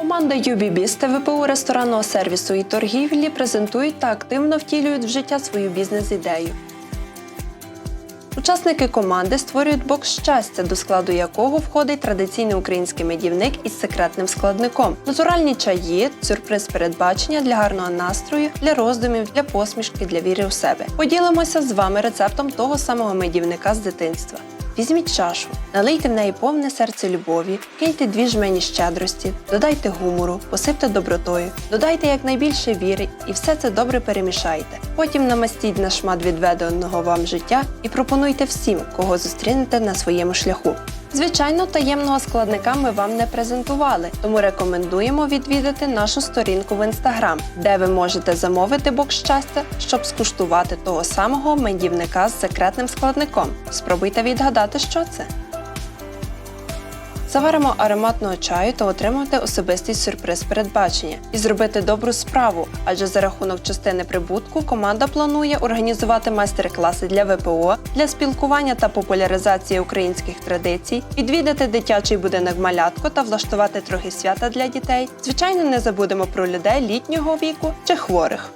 Команда UBB з ТВПУ ресторанного сервісу і торгівлі презентують та активно втілюють в життя свою бізнес-ідею. Учасники команди створюють бокс щастя, до складу якого входить традиційний український медівник із секретним складником, натуральні чаї, сюрприз передбачення для гарного настрою, для роздумів, для посмішки, для віри у себе. Поділимося з вами рецептом того самого медівника з дитинства. Візьміть чашу, налийте в неї повне серце любові, киньте дві жмені щедрості, додайте гумору, посипте добротою, додайте якнайбільше віри і все це добре перемішайте. Потім намастіть на шмат відведеного вам життя і пропонуйте всім, кого зустрінете на своєму шляху. Звичайно, таємного складника ми вам не презентували, тому рекомендуємо відвідати нашу сторінку в інстаграм, де ви можете замовити бокс щастя, щоб скуштувати того самого мендівника з секретним складником. Спробуйте відгадати, що це. Заваримо ароматного чаю та отримати особистий сюрприз передбачення і зробити добру справу, адже за рахунок частини прибутку команда планує організувати майстер-класи для ВПО, для спілкування та популяризації українських традицій, відвідати дитячий будинок малятко та влаштувати трохи свята для дітей. Звичайно, не забудемо про людей літнього віку чи хворих.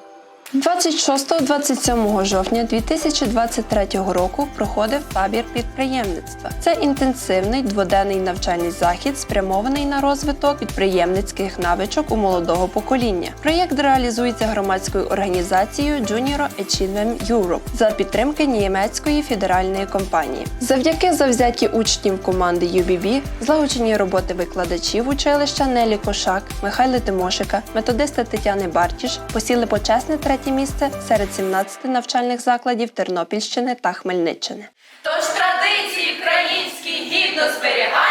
26-27 жовтня 2023 року проходив табір підприємництва. Це інтенсивний дводенний навчальний захід, спрямований на розвиток підприємницьких навичок у молодого покоління. Проєкт реалізується громадською організацією Junior Achievement Europe за підтримки німецької федеральної компанії. Завдяки завзятті учнів команди UBB, злагодженій роботи викладачів училища Нелі Кошак, Михайла Тимошика, методиста Тетяни Бартіш посіли почесне третє місце серед 17 навчальних закладів Тернопільщини та Хмельниччини. Тож традиції українські гідно зберігай,